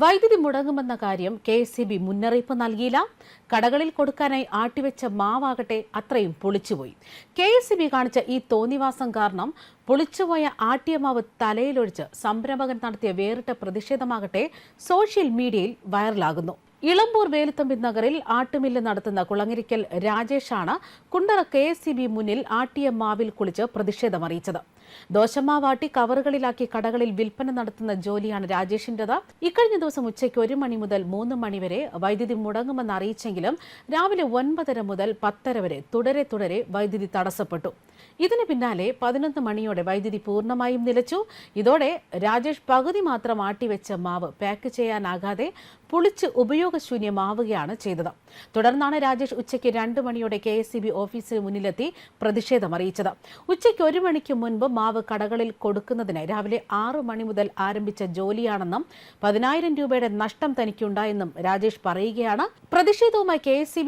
വൈദ്യുതി മുടങ്ങുമെന്ന കാര്യം K S C B മുന്നറിയിപ്പ് നൽകിയില്ല. കടകളിൽ കൊടുക്കാനായി ആട്ടിവെച്ച മാവാകട്ടെ അത്രയും പൊളിച്ചുപോയി. കെ എസ് സി ബി കാണിച്ച ഈ തോന്നിവാസം കാരണം പൊളിച്ചുപോയ ആട്ടിയ മാവ് തലയിലൊഴിച്ച് സംരംഭകൻ നടത്തിയ വേറിട്ട പ്രതിഷേധമാകട്ടെ സോഷ്യൽ മീഡിയയിൽ വൈറലാകുന്നു. ഇളമ്പൂർ വേലുത്തമ്പി നഗറിൽ ആട്ടുമില്ല് നടത്തുന്ന കുളങ്ങരിക്കൽ രാജേഷാണ് Kundara K S C B മുന്നിൽ ആട്ടിയ മാവിൽ കുളിച്ച് പ്രതിഷേധമറിയിച്ചത്. ദോശമാവാട്ടി കവറുകളിലാക്കി കടകളിൽ വിൽപ്പന നടത്തുന്ന ജോലിയാണ് രാജേഷിന്റേത്. ഇക്കഴിഞ്ഞ ദിവസം ഉച്ചയ്ക്ക് ഒരു മണി മുതൽ മൂന്ന് മണിവരെ വൈദ്യുതി മുടങ്ങുമെന്ന് അറിയിച്ചെങ്കിലും രാവിലെ ഒൻപതര മുതൽ പത്തര വരെ തുടരെ തുടരെ വൈദ്യുതി തടസ്സപ്പെട്ടു. ഇതിന് പിന്നാലെ പതിനൊന്ന് മണിയോടെ വൈദ്യുതി പൂർണമായും നിലച്ചു. ഇതോടെ രാജേഷ് പകുതി മാത്രം ആട്ടിവെച്ച മാവ് പാക്ക് ചെയ്യാനാകാതെ പുളിച്ച് ഉപയോഗശൂന്യമാവുകയാണ് ചെയ്തത്. തുടർന്നാണ് രാജേഷ് ഉച്ചയ്ക്ക് രണ്ട് മണിയോടെ കെ എസ് ഓഫീസിന് മുന്നിലെത്തി പ്രതിഷേധം അറിയിച്ചത്. ഉച്ചയ്ക്ക് ഒരു മണിക്ക് മുൻപ് മാവ് കടകളിൽ കൊടുക്കുന്നതിന് രാവിലെ ആറു മണി മുതൽ ആരംഭിച്ച ജോലിയാണെന്നും പതിനായിരം രൂപയുടെ നഷ്ടം തനിക്കുണ്ടായെന്നും രാജേഷ് പറയുകയാണ്. പ്രതിഷേധവുമായി കെ എസ് സി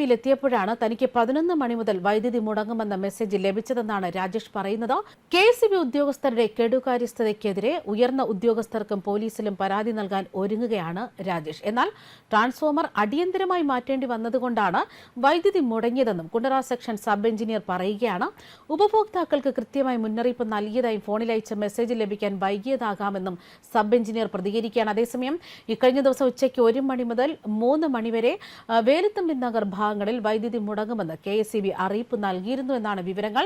തനിക്ക് പതിനൊന്ന് മണി മുതൽ വൈദ്യുതി മുടങ്ങുമെന്ന മെസ്സേജ് ലഭിച്ചതെന്നാണ് രാജേഷ് പറയുന്നത്. കെ എസ് ബി ഉദ്യോഗസ്ഥരുടെ കെടുകാര്യസ്ഥതയ്ക്കെതിരെ ഉയർന്ന ഉദ്യോഗസ്ഥർക്കും പോലീസിലും പരാതി നൽകാൻ ഒരുങ്ങുകയാണ് രാജേഷ്. എന്നാൽ ട്രാൻസ്ഫോമർ അടിയന്തരമായി മാറ്റേണ്ടി വന്നതുകൊണ്ടാണ് വൈദ്യുതി മുടങ്ങിയതെന്നും കുണ്ടറ സെക്ഷൻ സബ് എഞ്ചിനീയർ പറയുകയാണ്. ഉപഭോക്താക്കൾക്ക് കൃത്യമായി മുന്നറിയിപ്പ് നൽകിയതായും ഫോണിൽ അയച്ച മെസ്സേജ് ലഭിക്കാൻ വൈകിയതാകാമെന്നും സബ് എഞ്ചിനീയർ പ്രതികരിക്കുകയാണ്. അതേസമയം ഇക്കഴിഞ്ഞ ദിവസം ഉച്ചയ്ക്ക് ഒരു മണി മുതൽ മൂന്ന് മണിവരെ വേലത്തമ്പി നഗർ ഭാഗങ്ങളിൽ വൈദ്യുതി മുടങ്ങുമെന്ന് കെ അറിയിപ്പ് നൽകിയിരുന്നു എന്നാണ് വിവരങ്ങൾ.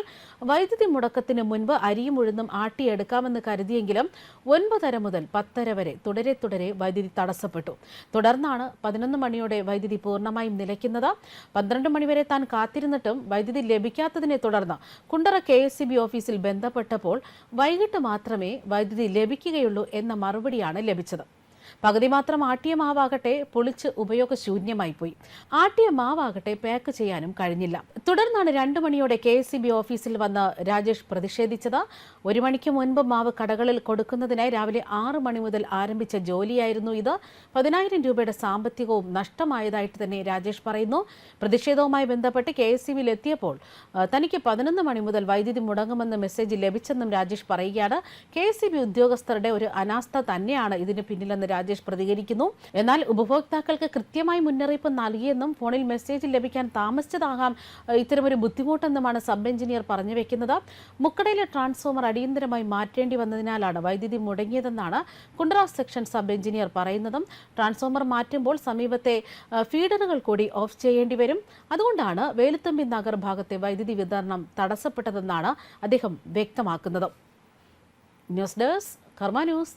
വൈദ്യുതി മുടക്കത്തിന് മുൻപ് അരിയും ഉഴുന്നും ആട്ടിയെടുക്കാമെന്ന് കരുതിയെങ്കിലും ഒൻപതര മുതൽ പത്തര വരെ തുടരെ തുടരെ വൈദ്യുതി തടസ്സപ്പെട്ടു. തുടർന്നാണ് പതിനൊന്ന് മണിയോടെ വൈദ്യുതി പൂർണമായും നിലയ്ക്കുന്നത് പന്ത്രണ്ട് മണിവരെ താൻ കാത്തിരുന്നിട്ടും വൈദ്യുതി ലഭിക്കാത്തതിനെ തുടർന്ന് കുണ്ടറ കെ എസ് ഓഫീസിൽ ബന്ധപ്പെട്ടപ്പോൾ വൈകിട്ട് മാത്രമേ വൈദ്യുതി ലഭിക്കുകയുള്ളൂ എന്ന മറുപടിയാണ് ലഭിച്ചത്. പകുതി മാത്രം ആട്ടിയ മാവാകട്ടെ പൊളിച്ച് ഉപയോഗശൂന്യമായി പോയി ആട്ടിയ മാവാകട്ടെ പാക്ക് ചെയ്യാനും കഴിഞ്ഞില്ല. തുടർന്നാണ് രണ്ടു മണിയോടെ കെ ഓഫീസിൽ വന്ന് രാജേഷ് പ്രതിഷേധിച്ചത്. ഒരു മണിക്ക് മുൻപ് മാവ് കടകളിൽ കൊടുക്കുന്നതിനായി രാവിലെ ആറ് മണി മുതൽ ആരംഭിച്ച ജോലിയായിരുന്നു ഇത്. പതിനായിരം രൂപയുടെ സാമ്പത്തികവും നഷ്ടമായതായിട്ട് തന്നെ രാജേഷ് പറയുന്നു. പ്രതിഷേധവുമായി ബന്ധപ്പെട്ട് കെ എസ് എത്തിയപ്പോൾ തനിക്ക് പതിനൊന്ന് മണി മുതൽ വൈദ്യുതി മുടങ്ങുമെന്ന് മെസ്സേജ് ലഭിച്ചെന്നും രാജേഷ് പറയുകയാണ്. കെ ഉദ്യോഗസ്ഥരുടെ ഒരു അനാസ്ഥ തന്നെയാണ് ഇതിന് പിന്നിലെന്ന് രാജേഷ് പ്രതികരിക്കുന്നു. എന്നാൽ ഉപഭോക്താക്കൾക്ക് കൃത്യമായി മുന്നറിയിപ്പ് നൽകിയെന്നും ഫോണിൽ മെസ്സേജ് ലഭിക്കാൻ താമസിച്ചതാകാം ഇത്തരമൊരു ബുദ്ധിമുട്ടെന്നുമാണ് സബ് എഞ്ചിനീയർ പറഞ്ഞു വെക്കുന്നത്. മുക്കടയിലെ ട്രാൻസ്ഫോമർ അടിയന്തരമായി മാറ്റേണ്ടി വന്നതിനാലാണ് വൈദ്യുതി മുടങ്ങിയതെന്നാണ് കുണ്ടറ സെക്ഷൻ സബ് എഞ്ചിനീയർ പറയുന്നതും. ട്രാൻസ്ഫോമർ മാറ്റുമ്പോൾ സമീപത്തെ ഫീഡറുകൾ കൂടി ഓഫ് ചെയ്യേണ്ടി വരും. അതുകൊണ്ടാണ് വേലുത്തമ്പി നഗർ ഭാഗത്തെ വൈദ്യുതി വിതരണം തടസ്സപ്പെട്ടതെന്നാണ് അദ്ദേഹം വ്യക്തമാക്കുന്നത്. News desk Karma news.